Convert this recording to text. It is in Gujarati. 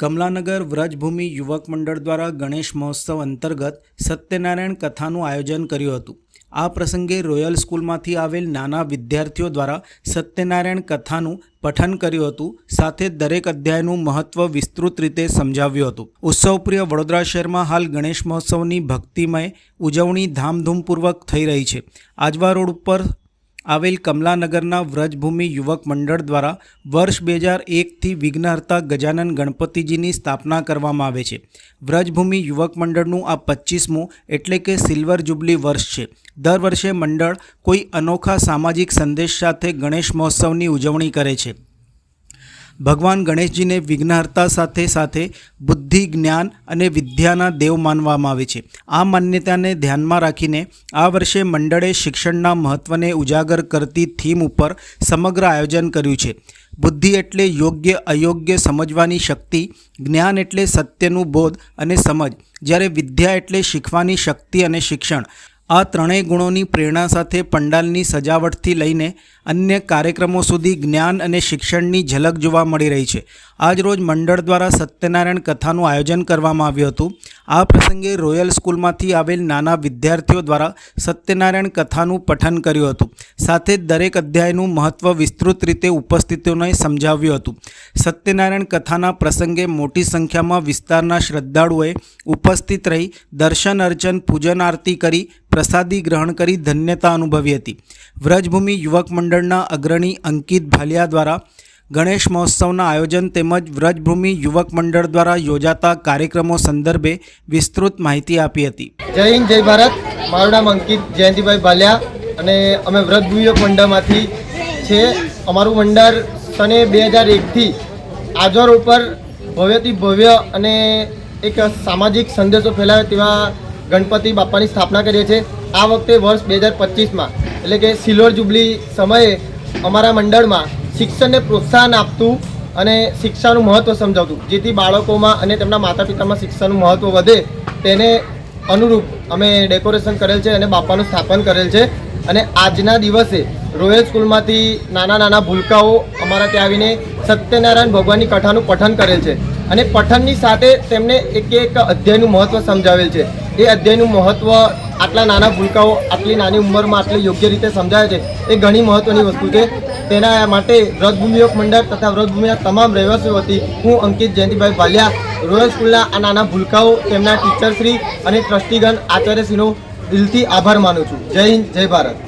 કમલાનગર વ્રજભૂમિ યુવક મંડળ દ્વારા ગણેશ મહોત્સવ અંતર્ગત સત્યનારાયણ કથાનું આયોજન કર્યું હતું. આ પ્રસંગે રોયલ સ્કૂલમાંથી આવેલ નાના વિદ્યાર્થીઓ દ્વારા સત્યનારાયણ કથાનું પઠન કર્યું હતું. સાથે દરેક અધ્યાયનું મહત્વ વિસ્તૃત રીતે સમજાવ્યું હતું. ઉત્સવપ્રિય વડોદરા શહેરમાં હાલ ગણેશ મહોત્સવની ભક્તિમય ઉજવણી ધામધૂમપૂર્વક થઈ રહી છે. આજવા રોડ ઉપર આવેલ કમલાનગરના વ્રજભૂમિ યુવક મંડળ દ્વારા વર્ષ બે હજાર એકથી વિઘ્નહર્તા ગજાનન ગણપતિજીની સ્થાપના કરવામાં આવે છે. વ્રજભૂમિ યુવક મંડળનું આ પચીસમું એટલે કે સિલ્વર જુબલી વર્ષ છે. દર વર્ષે મંડળ કોઈ અનોખા સામાજિક સંદેશ સાથે ગણેશ મહોત્સવની ઉજવણી કરે છે. ભગવાન ગણેશજીને વિઘ્નહર્તા સાથે સાથે બુદ્ધિ, જ્ઞાન અને વિદ્યાના દેવ માનવામાં આવે છે. આ માન્યતાને ધ્યાનમાં રાખીને આ વર્ષે મંડળે શિક્ષણના મહત્ત્વને ઉજાગર કરતી થીમ ઉપર સમગ્ર આયોજન કર્યું છે. બુદ્ધિ એટલે યોગ્ય, અયોગ્ય સમજવાની શક્તિ, જ્ઞાન એટલે સત્યનું બોધ અને સમજ. જ્યારે વિદ્યા એટલે શીખવાની શક્તિ અને શિક્ષણ. આ ત્રણેય ગુણોની પ્રેરણા સાથે પંડાલની સજાવટથી લઈને અન્ય કાર્યક્રમો સુધી જ્ઞાન અને શિક્ષણની ઝલક જોવા મળી રહી છે. આજરોજ મંડળ દ્વારા સત્યનારાયણ કથાનું આયોજન કરવામાં આવ્યું હતું. આ પ્રસંગે રોયલ સ્કૂલમાંથી આવેલ નાના વિદ્યાર્થીઓ દ્વારા સત્યનારાયણ કથાનું પઠન કર્યું હતું. સાથે જ દરેક અધ્યાયનું મહત્ત્વ વિસ્તૃત રીતે ઉપસ્થિતોને સમજાવ્યું હતું. સત્યનારાયણ કથાના પ્રસંગે મોટી સંખ્યામાં વિસ્તારના શ્રદ્ધાળુઓએ ઉપસ્થિત રહી દર્શન અર્ચન, પૂજન આરતી કરી, પ્રસાદી ગ્રહણ કરી ધન્યતા અનુભવી હતી. વ્રજભૂમિ યુવક મંડળના અગ્રણી અંકિત ભાલિયા દ્વારા ગણેશ મહોત્સવના આયોજન તેમજ વ્રજભૂમિ યુવક મંડળ દ્વારા યોજાતા કાર્યક્રમો સંદર્ભે વિસ્તૃત માહિતી આપી હતી. જય હિન્દ, જય ભારત. મારું નામ અંકિત જયંતિભાઈ ભાલિયા અને અમે વ્રતભૂમિક મંડળમાંથી છે. અમારું મંડળ સને બે હજાર એકથી આજવા ઉપર ભવ્યથી ભવ્ય અને એક સામાજિક સંદેશો ફેલાવે તેવા ગણપતિ બાપાની સ્થાપના કરીએ છીએ. આ વખતે વર્ષ બે હજાર પચીસમાં, એટલે કે સિલ્વર જુબલી સમયે અમારા મંડળમાં શિક્ષણને પ્રોત્સાહન આપતું અને શિક્ષાનું મહત્ત્વ સમજાવતું, જેથી બાળકોમાં અને તેમના માતા પિતામાં શિક્ષણનું મહત્ત્વ વધે તેને અનુરૂપ અમે ડેકોરેશન કરેલ છે અને બાપાનું સ્થાપન કરેલ છે. અને આજના દિવસે રોયલ સ્કૂલમાંથી નાના નાના ભૂલકાઓ અમારા ત્યાં આવીને સત્યનારાયણ ભગવાનની કથાનું પઠન કરેલ છે. અને પઠનની સાથે તેમને એક એક અધ્યાયનું મહત્ત્વ સમજાવેલ છે. એ અધ્યાયનું મહત્ત્વ આટલા નાના ભૂલકાઓ, આટલી નાની ઉંમરમાં આટલી યોગ્ય રીતે સમજાવે છે, એ ઘણી મહત્ત્વની વસ્તુ છે. તેના માટે વ્રતભૂમિયોગ મંડળ તથા વ્રતભૂમિના તમામ રહેવાસીઓ વતી હું અંકિત જયંતિભાઈ ભાલિયા રોયલ સ્કૂલના આ નાના ભૂલકાઓ, તેમના ટીચરશ્રી અને ટ્રસ્ટીગણ આચાર્યશ્રીનો દિલથી આભાર માનું છું. જય હિન્દ, જય ભારત.